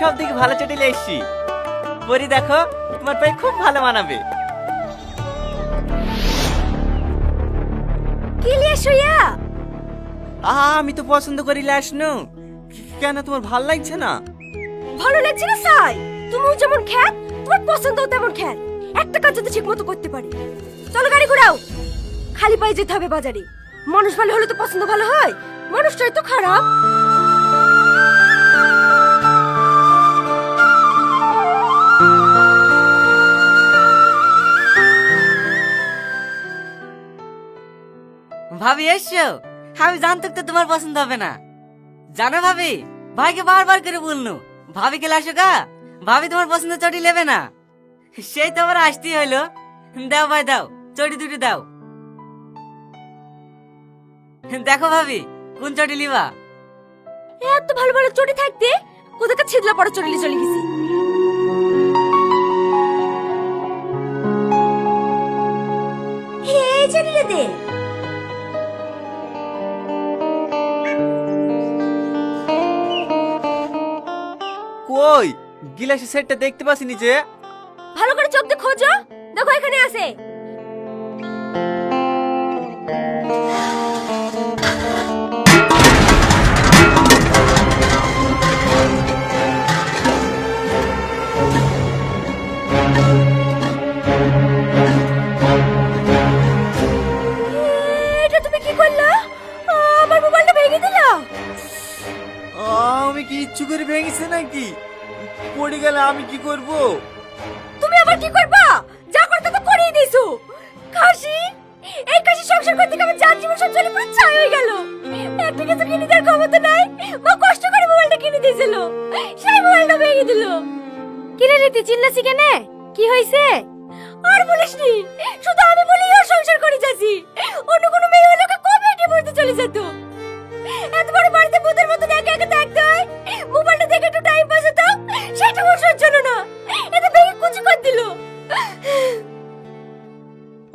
সব থেকে ভালো চটিলে এসছি। পরি দেখো তোমার পায়ে খুব ভালো মানাবে। কি লিয়ে শুয়া আহা আমি তো পছন্দ করি লাসনু কেন তোমার ভালো লাগছে না? ভালো লাগছে না সাই? তুমিও যেমন খ্যাত তোমার পছন্দও তেমন খ্যাত। একটা কাজ যদি ঠিক মতো করতে পারি। চলো গাড়ি ঘোরাও। খালি পায়ে যেতে হবে বাজারে। মানুষ ভালো হলে তো পছন্দ ভালো হয় মানুষটাই তো খারাপ। ভাবি এসছো আমি জানতো তো তোমার পছন্দ হবে না। জানো ভাবি, ভাইকে বারবার করে বলল ভাবি কে লাসো গা? ভাবি তোমার পছন্দ চটি নেবে না। সেই তো আবার আসতেই হইল। দাও ভাই, দাও, চটি দুটি দাও। দেখো ভাবি, কোন চটি লিবা এত ভালো ভালো চটি থাকতে কোথাকার ছিদলা পড়া চলে চলে গেছি। কই গিলাসের সেটটা দেখতে পাসনি যে? ভালো করে চোখ দিয়ে খোঁজো। দেখো এখানে আছে। এটা তুমি কি করলা? আমার মোবাইলটা ভেঙে দিলা। আমি কি ইচ্ছু করে ভেঙেছে নাকি? পড়ে গেলে আমি কি করব? তুমি আবার কি করবা? যা করতে তো করেই দিছো। কাশি এই কাশি সংসার করতে আমার যান জীবন সব চলে পুরো ছাই হয়ে গেল। একটা কিছু কিনে দেওয়ার ক্ষমতা নাই। মা কষ্ট করে মোবাইলটা কিনে দিয়েছিল। সেই মোবাইলটা ভেঙে দিল। কিনে নিতে চিল্লাছি কেনে? কি হয়েছে আর বলিসনি শুধু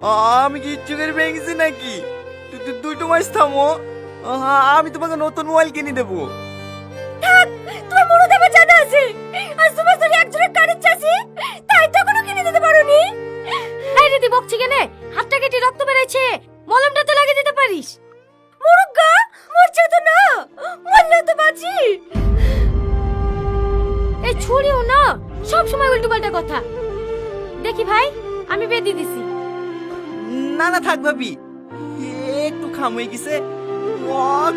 আমি কি করে ভেঙেছি নাকি? দুটো মাস থামো। আমি তোমাকে নতুন মোবাইল কিনে দেবো। আছে। তোমার কোনো দিদি বকছি কেনে কেটে রক্ত মলমটা তো লাগিয়ে দিতে পারিস। না এই না, সব সময় উল্টো পাল্টা কথা। দেখি ভাই, আমি বেঁধে দিছি। না না থাক ভাবি। একটু খাম হয়ে গেছে।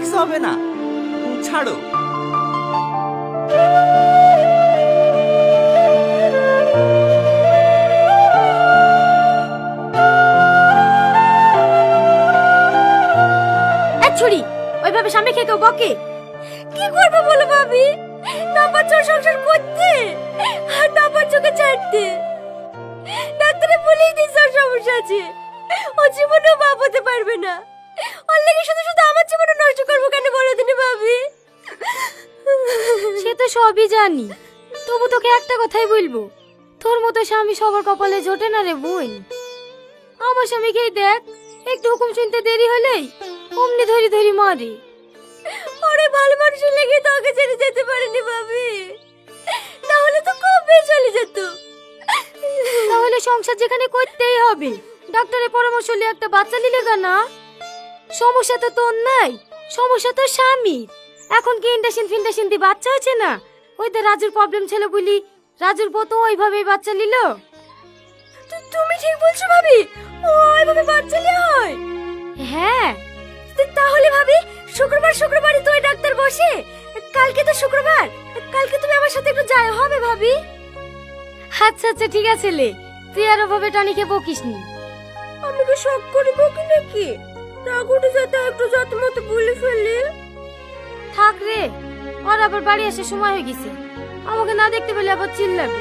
কিছু হবে না। ছাড়ো। ওইভাবে কি আর ছাড়তে ডাক্তারে বলেই ওর সমস্যা আছে। ও জীবনেও বাপ হতে পারবে না। ওর লেগে শুধু শুধু আমার জীবনে নষ্ট করব কেন বলো দিনে ভাবি? সে তো সবই জানি। তবু তোকে একটা কথাই বলব। তোর মতো স্বামী সবার কপালে জোটে না রে বোন। আমার স্বামীকেই দেখ একটু হুকুম শুনতে দেরি হলেই অমনি ধরি ধরি মারে। ওরে ভালো মানুষের লেগে তো ওকে ছেড়ে যেতে পারেনি ভাবি। না হলে তো কবে চলে যেত। তাহলে সংসার যেখানে করতেই হবে। ডাক্তারের পরামর্শ নিয়ে একটা বাচ্চা নিলে না? সমস্যা তো তোর নাই, সমস্যা তো স্বামী এখন কি ইন্ডাসিন ফিন্ডাসিন দিয়ে বাচ্চা হচ্ছে না? ওই তো রাজুর প্রবলেম ছিল বলি, রাজুর বউ তো ওইভাবেই বাচ্চা নিল। তুমি ঠিক বলছো ভাবি, ও এভাবে বাচ্চা নেওয়া হয়। হ্যাঁ তাহলে ভাবি, শুক্রবার শুক্রবারই তো ওই ডাক্তার বসে। কালকে তো শুক্রবার, কালকে তুমি আমার সাথে একটু যাই হবে ভাবি? আচ্ছা আচ্ছা ঠিক আছে লে। তুই আর ওভাবে টনিকে বকিস নি আমি কি শখ করে কি নাকি? রাগুটি যাতে একটু যত মতো বলে ফেললে থাক রে ওর আবার বাড়ি এসে সময় হয়ে গেছে। আমাকে না দেখতে পেলে আবার চিল্লাবি।